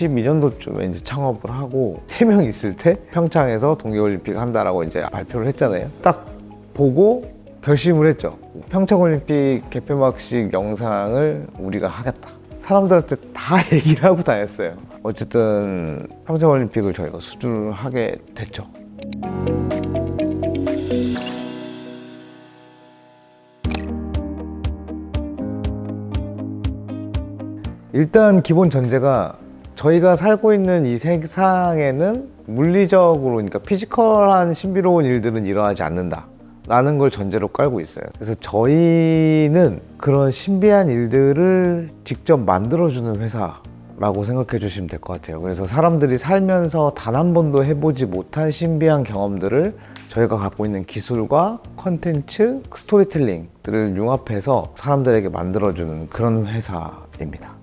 12년도쯤에 이제 창업을 하고 3명 있을 때 평창에서 동계올림픽 한다라고 이제 발표를 했잖아요. 딱 보고 결심을 했죠. 평창올림픽 개폐막식 영상을 우리가 하겠다. 사람들한테 다 얘기를 하고 다녔어요. 어쨌든 평창올림픽을 저희가 수주를 하게 됐죠. 일단 기본 전제가 저희가 살고 있는 이 세상에는 물리적으로 그러니까 피지컬한 신비로운 일들은 일어나지 않는다. 라는 걸 전제로 깔고 있어요. 그래서 저희는 그런 신비한 일들을 직접 만들어주는 회사라고 생각해 주시면 될 것 같아요. 그래서 사람들이 살면서 단 한 번도 해보지 못한 신비한 경험들을 저희가 갖고 있는 기술과 컨텐츠, 스토리텔링들을 융합해서 사람들에게 만들어주는 그런 회사입니다.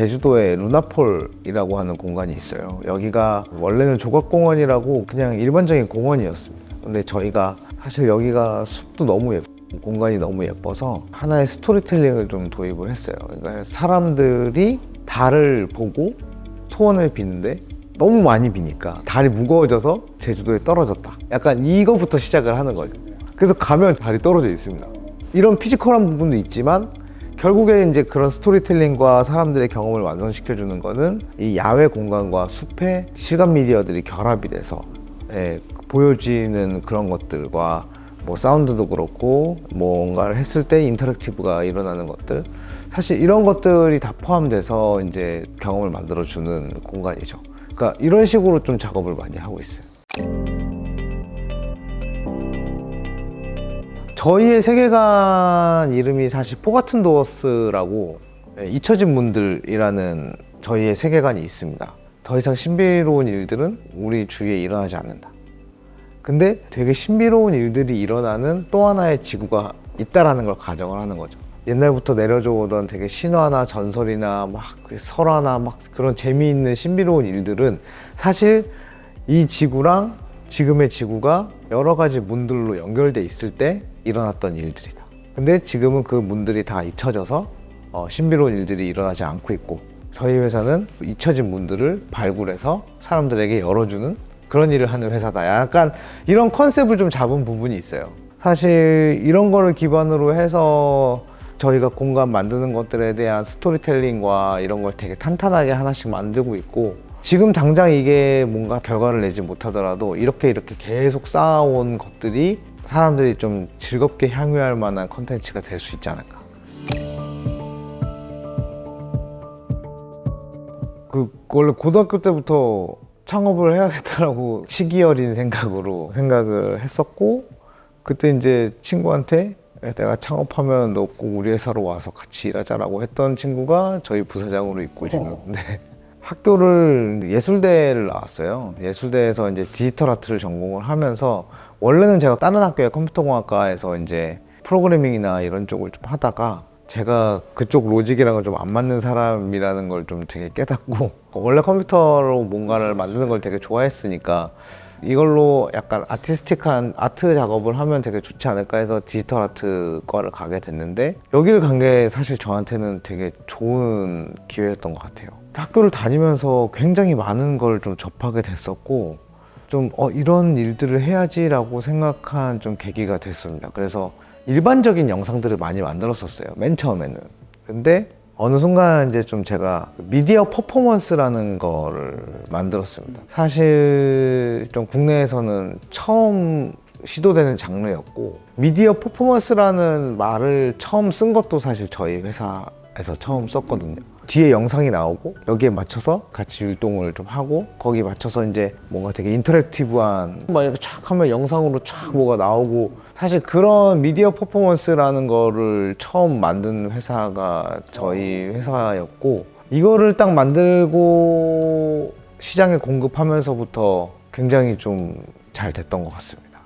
제주도에 루나폴이라고 하는 공간이 있어요. 여기가 원래는 조각공원이라고 그냥 일반적인 공원이었습니다. 근데 저희가 사실 여기가 숲도 너무 예쁘고 공간이 너무 예뻐서 하나의 스토리텔링을 좀 도입을 했어요. 그러니까 사람들이 달을 보고 소원을 비는데 너무 많이 비니까 달이 무거워져서 제주도에 떨어졌다. 약간 이거부터 시작을 하는 거죠. 그래서 가면 달이 떨어져 있습니다. 이런 피지컬한 부분도 있지만 결국에 이제 그런 스토리텔링과 사람들의 경험을 완성시켜주는 거는 이 야외 공간과 숲의 시간 미디어들이 결합이 돼서 예, 보여지는 그런 것들과 뭐 사운드도 그렇고 뭔가를 했을 때 인터랙티브가 일어나는 것들 사실 이런 것들이 다 포함돼서 이제 경험을 만들어주는 공간이죠. 그러니까 이런 식으로 좀 작업을 많이 하고 있어요. 저희의 세계관 이름이 사실 포가튼 도어스라고 예, 잊혀진 문들이라는 저희의 세계관이 있습니다. 더 이상 신비로운 일들은 우리 주위에 일어나지 않는다. 근데 되게 신비로운 일들이 일어나는 또 하나의 지구가 있다라는 걸 가정을 하는 거죠. 옛날부터 내려져 오던 되게 신화나 전설이나 막그 설화나 막 그런 재미있는 신비로운 일들은 사실 이 지구랑 지금의 지구가 여러 가지 문들로 연결돼 있을 때 일어났던 일들이다. 근데 지금은 그 문들이 다 잊혀져서 어, 신비로운 일들이 일어나지 않고 있고 저희 회사는 잊혀진 문들을 발굴해서 사람들에게 열어주는 그런 일을 하는 회사다. 약간 이런 컨셉을 좀 잡은 부분이 있어요. 사실 이런 거를 기반으로 해서 저희가 공간 만드는 것들에 대한 스토리텔링과 이런 걸 되게 탄탄하게 하나씩 만들고 있고 지금 당장 이게 뭔가 결과를 내지 못하더라도 이렇게 이렇게 계속 쌓아온 것들이 사람들이 좀 즐겁게 향유할 만한 컨텐츠가 될 수 있지 않을까. 그 원래 고등학교 때부터 창업을 해야겠다라고 시기 어린 생각으로 생각을 했었고 그때 이제 친구한테 내가 창업하면 너 꼭 우리 회사로 와서 같이 일하자라고 했던 친구가 저희 부사장으로 있고 지금 네. 학교를 예술대를 나왔어요. 예술대에서 이제 디지털 아트를 전공을 하면서 원래는 제가 다른 학교의 컴퓨터공학과에서 이제 프로그래밍이나 이런 쪽을 좀 하다가 제가 그쪽 로직이랑은 좀 안 맞는 사람이라는 걸 좀 되게 깨닫고 원래 컴퓨터로 뭔가를 만드는 걸 되게 좋아했으니까 이걸로 약간 아티스틱한 아트 작업을 하면 되게 좋지 않을까 해서 디지털 아트과를 가게 됐는데 여기를 간 게 사실 저한테는 되게 좋은 기회였던 것 같아요. 학교를 다니면서 굉장히 많은 걸 좀 접하게 됐었고 좀 어, 이런 일들을 해야지라고 생각한 좀 계기가 됐습니다. 그래서 일반적인 영상들을 많이 만들었었어요. 맨 처음에는. 근데 어느 순간 이제 좀 제가 미디어 퍼포먼스라는 거를 만들었습니다. 사실 좀 국내에서는 처음 시도되는 장르였고 미디어 퍼포먼스라는 말을 처음 쓴 것도 사실 저희 회사에서 처음 썼거든요. 뒤에 영상이 나오고 여기에 맞춰서 같이 율동을 좀 하고 거기 맞춰서 이제 뭔가 되게 인터랙티브한 막 이렇게 촥 하면 영상으로 촥 뭐가 나오고 사실 그런 미디어 퍼포먼스라는 거를 처음 만든 회사가 저희 회사였고 이거를 딱 만들고 시장에 공급하면서부터 굉장히 좀 잘 됐던 것 같습니다.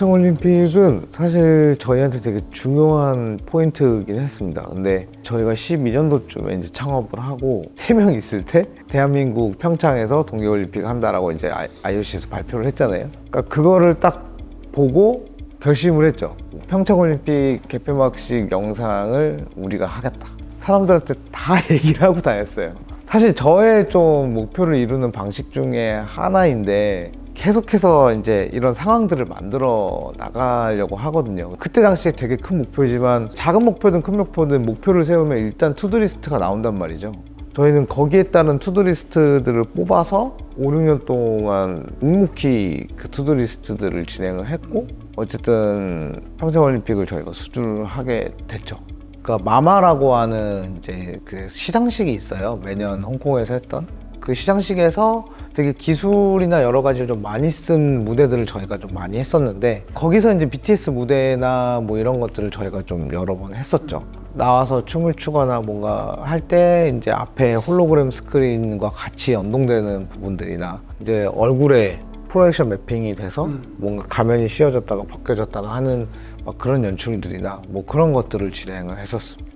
평창올림픽은 사실 저희한테 되게 중요한 포인트이긴 했습니다. 근데 저희가 12년도쯤에 이제 창업을 하고 3명 있을 때 대한민국 평창에서 동계올림픽 한다라고 이제 IOC에서 발표를 했잖아요. 그러니까 그거를 딱 보고 결심을 했죠. 평창올림픽 개폐막식 영상을 우리가 하겠다. 사람들한테 다 얘기를 하고 다녔어요. 사실 저의 좀 목표를 이루는 방식 중에 하나인데 계속해서 이제 이런 상황들을 만들어 나가려고 하거든요. 그때 당시에 되게 큰 목표지만 작은 목표든 큰 목표든 목표를 세우면 일단 투두리스트가 나온단 말이죠. 저희는 거기에 따른 투두리스트들을 뽑아서 5, 6년 동안 묵묵히 그 투두리스트들을 진행을 했고 어쨌든 평창올림픽을 저희가 수주를 하게 됐죠. 그러니까 마마라고 하는 이제 그 시상식이 있어요. 매년 홍콩에서 했던 그 시상식에서 되게 기술이나 여러 가지를 좀 많이 쓴 무대들을 저희가 좀 많이 했었는데 거기서 이제 BTS 무대나 뭐 이런 것들을 저희가 좀 여러 번 했었죠. 나와서 춤을 추거나 뭔가 할 때 이제 앞에 홀로그램 스크린과 같이 연동되는 부분들이나 이제 얼굴에 프로젝션 매핑이 돼서 뭔가 가면이 씌워졌다가 벗겨졌다가 하는 막 그런 연출들이나 뭐 그런 것들을 진행을 했었습니다.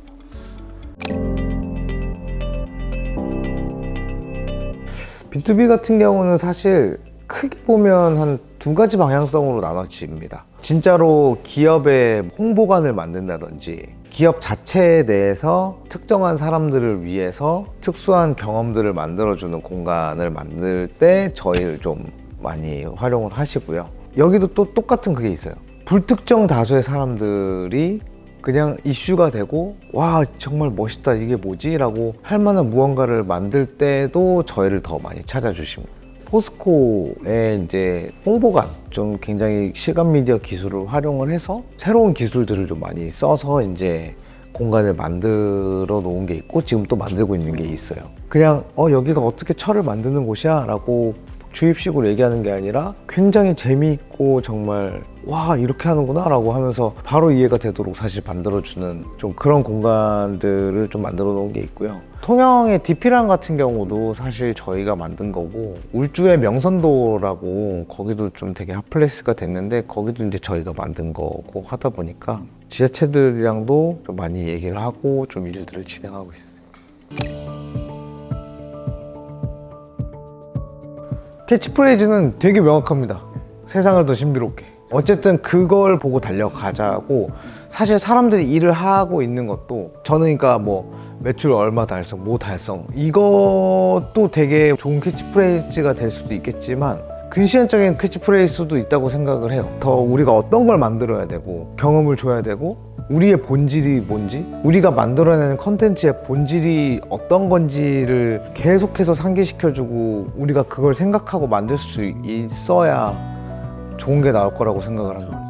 B2B 같은 경우는 사실 크게 보면 한 두 가지 방향성으로 나눠집니다. 진짜로 기업의 홍보관을 만든다든지 기업 자체에 대해서 특정한 사람들을 위해서 특수한 경험들을 만들어주는 공간을 만들 때 저희를 좀 많이 활용을 하시고요. 여기도 또 똑같은 그게 있어요. 불특정 다수의 사람들이 그냥 이슈가 되고 와 정말 멋있다 이게 뭐지? 라고 할 만한 무언가를 만들 때도 저희를 더 많이 찾아주십니다. 포스코의 이제 홍보관 좀 굉장히 실감 미디어 기술을 활용을 해서 새로운 기술들을 좀 많이 써서 이제 공간을 만들어 놓은 게 있고 지금 또 만들고 있는 게 있어요. 그냥 어 여기가 어떻게 철을 만드는 곳이야 라고 주입식으로 얘기하는 게 아니라 굉장히 재미있고 정말 와 이렇게 하는구나 라고 하면서 바로 이해가 되도록 사실 만들어주는 좀 그런 공간들을 좀 만들어 놓은 게 있고요. 통영의 디피랑 같은 경우도 사실 저희가 만든 거고 울주의 명선도라고 거기도 좀 되게 핫플레이스가 됐는데 거기도 이제 저희가 만든 거고 하다 보니까 지자체들이랑도 좀 많이 얘기를 하고 좀 일들을 진행하고 있어요. 캐치프레이즈는 되게 명확합니다. 세상을 더 신비롭게. 어쨌든 그걸 보고 달려가자고 사실 사람들이 일을 하고 있는 것도 저는 그러니까 뭐 매출 얼마 달성, 뭐 달성 이것도 되게 좋은 캐치프레이즈가 될 수도 있겠지만 근시안적인 캐치프레이즈도 있다고 생각을 해요. 더 우리가 어떤 걸 만들어야 되고 경험을 줘야 되고 우리의 본질이 뭔지 우리가 만들어내는 컨텐츠의 본질이 어떤 건지를 계속해서 상기시켜주고 우리가 그걸 생각하고 만들 수 있어야 좋은 게 나올 거라고 생각을 합니다.